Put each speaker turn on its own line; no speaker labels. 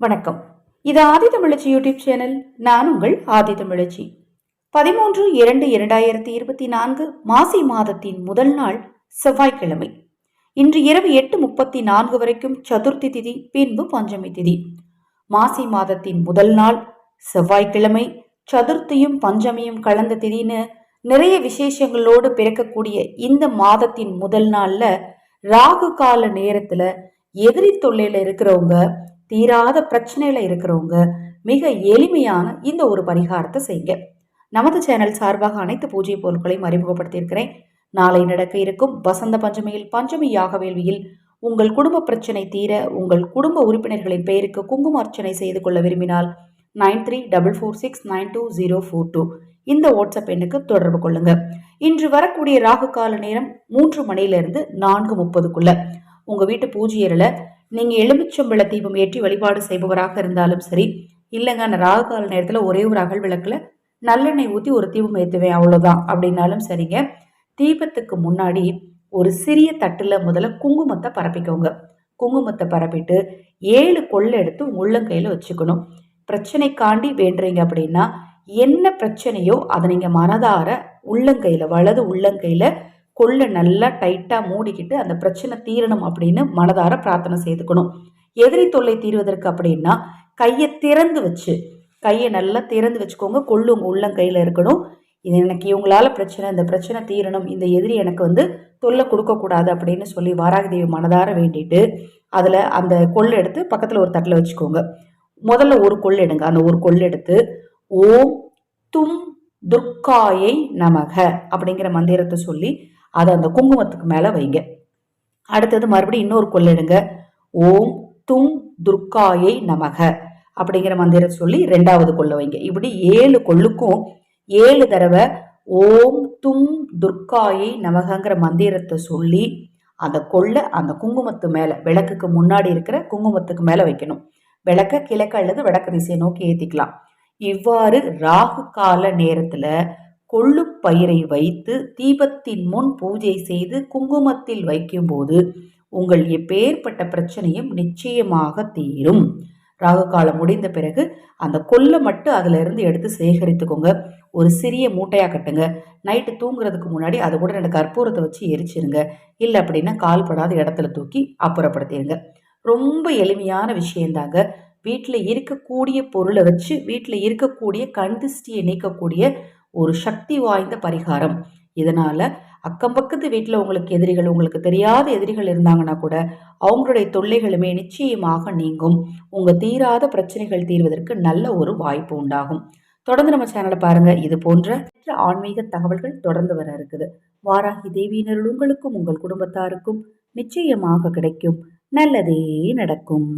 வணக்கம். இது ஆதி தமிழச்சி YouTube channel. நான் உங்கள் ஆதி தமிழச்சி. பதிமூன்று இரண்டு இரண்டாயிரத்தி இருபத்தி நான்கு மாசி மாதத்தின் முதல் நாள் செவ்வாய்க்கிழமை. இன்று இரவு எட்டு முப்பத்தி நான்கு வரைக்கும் சதுர்த்தி திதி பின்பு பஞ்சமி திதி. மாசி மாதத்தின் முதல் நாள் செவ்வாய்க்கிழமை. சதுர்த்தியும் பஞ்சமியும் கலந்த திதின்னு நிறைய விசேஷங்களோடு பிறக்கக்கூடிய இந்த மாதத்தின் முதல் நாளில் ராகு கால நேரத்தில் எதிரி தொல்லையில் இருக்கிறவங்க தீராத பிரச்சனையில இருக்கிறவங்க மிக எளிமையான இந்த ஒரு பரிகாரத்தை செய்யுங்க. நமது சேனல் சார்பாக அனைத்து பூஜை பொருட்களையும் அறிமுகப்படுத்தியிருக்கிறேன். நாளை நடக்க இருக்கும் வசந்த பஞ்சமியில் பஞ்சமி யாக வேள்வியில் உங்கள் குடும்ப பிரச்சனை தீர உங்கள் குடும்ப உறுப்பினர்களின் பெயருக்கு குங்கும அர்ச்சனை செய்து கொள்ள விரும்பினால் nine three double four six nine two zero four two இந்த வாட்ஸ்அப் எண்ணுக்கு தொடர்பு கொள்ளுங்க. இன்று வரக்கூடிய ராகு கால நேரம் மூன்று மணியிலிருந்து நான்கு முப்பதுக்குள்ள உங்க வீட்டு பூஜையரில் நீங்கள் எலுமிச்சம்பழ தீபம் ஏற்றி வழிபாடு செய்பவராக இருந்தாலும் சரி இல்லைங்க நான் ராகு கால நேரத்தில் ஒரே ஒரு அகல் விளக்கில் நல்லெண்ணெய் ஊற்றி ஒரு தீபம் ஏற்றுவேன் அவ்வளோதான் அப்படின்னாலும் சரிங்க. தீபத்துக்கு முன்னாடி ஒரு சிறிய தட்டில் முதல்ல குங்குமத்தை பரப்பிக்கோங்க. குங்குமத்தை பரப்பிட்டு ஏழு கொள்ளை எடுத்து உள்ளங்கையில் வச்சுக்கணும். பிரச்சனைக்காண்டி வேண்டுறீங்க அப்படின்னா என்ன பிரச்சனையோ அதை நீங்கள் மனதார உள்ளங்கையில் வலது உள்ளங்கையில் கொள்ளை நல்லா டைட்டாக மூடிக்கிட்டு அந்த பிரச்சனை தீரணும் அப்படின்னு மனதார பிரார்த்தனை செய்துக்கணும். எதிரி தொல்லை தீர்வதற்கு அப்படின்னா கையை திறந்து வச்சு கையை நல்லா திறந்து வச்சுக்கோங்க. கொள்ளு உங்கள் உள்ளங்கையில் இருக்கணும். இது எனக்கு இவங்களால பிரச்சனை இந்த பிரச்சனை தீரணும். இந்த எதிரி எனக்கு வந்து தொல்லை கொடுக்கக்கூடாது அப்படின்னு சொல்லி வாராகதேவி மனதார வேண்டிட்டு அதில் அந்த கொள்ளை எடுத்து பக்கத்தில் ஒரு தட்டில் வச்சுக்கோங்க. முதல்ல ஒரு கொள்ளு எடுங்க. அந்த ஒரு கொள்ளை எடுத்து ஓம் தும் துர்க்காயை நமக அப்படிங்கிற மந்திரத்தை சொல்லி அதை அந்த குங்குமத்துக்கு மேலே வைங்க. அடுத்தது மறுபடியும் இன்னொரு கொள்ளிடுங்க ஓம் தும் துர்காயை நமக அப்படிங்கிற மந்திரம் சொல்லி ரெண்டாவது கொள்ள வைங்க. இப்படி ஏழு கொள்ளுக்கும் ஏழு தடவை ஓம் தும் துர்காயை நமகங்கிற மந்திரத்தை சொல்லி அந்த கொள்ள அந்த குங்குமத்து மேலே விளக்குக்கு முன்னாடி இருக்கிற குங்குமத்துக்கு மேலே வைக்கணும். விளக்க கிழக்கு அல்லது வடக்கு திசையை நோக்கி ஏற்றிக்கலாம் இவ்வாறு ராகு கால நேரத்தில் கொள்ளு பயிரை வைத்து தீபத்தின் முன் பூஜை செய்து குங்குமத்தில் வைக்கும்போது உங்கள் எப்பேற்பட்ட பிரச்சனையும் நிச்சயமாக தீரும். ராகு காலம் முடிந்த பிறகு அந்த கொல்லை மட்டும் அதில் இருந்து எடுத்து சேகரித்துக்கோங்க. ஒரு சிறிய மூட்டையாக கட்டுங்க. நைட்டு தூங்குறதுக்கு முன்னாடி அதை கூட ரெண்டு கற்பூரத்தை வச்சு எரிச்சிருங்க. இல்லை அப்படின்னா கால்படாத இடத்துல தூக்கி அப்புறப்படுத்திடுங்க ரொம்ப எளிமையான விஷயந்தாங்க வீட்டில் இருக்கக்கூடிய பொருளை வச்சு வீட்டில் இருக்கக்கூடிய கண்திஷ்டியை நீக்கக்கூடிய ஒரு சக்தி வாய்ந்த பரிகாரம். இதனால் அக்கம் பக்கத்து வீட்டில் உங்களுக்கு எதிரிகள் உங்களுக்கு தெரியாத எதிரிகள் இருந்தாங்கன்னா கூட அவங்களுடைய தொல்லைகளுமே நிச்சயமாக நீங்கும். உங்கள் தீராத பிரச்சனைகள் தீர்வதற்கு நல்ல ஒரு வாய்ப்பு உண்டாகும். தொடர்ந்து நம்ம சேனலை பாருங்க. இது போன்ற ஆன்மீக தகவல்கள் தொடர்ந்து வர இருக்குது. வாராகி தேவியினர் உங்களுக்கும் உங்கள் குடும்பத்தாருக்கும் நிச்சயமாக கிடைக்கும். நல்லதே நடக்கும்.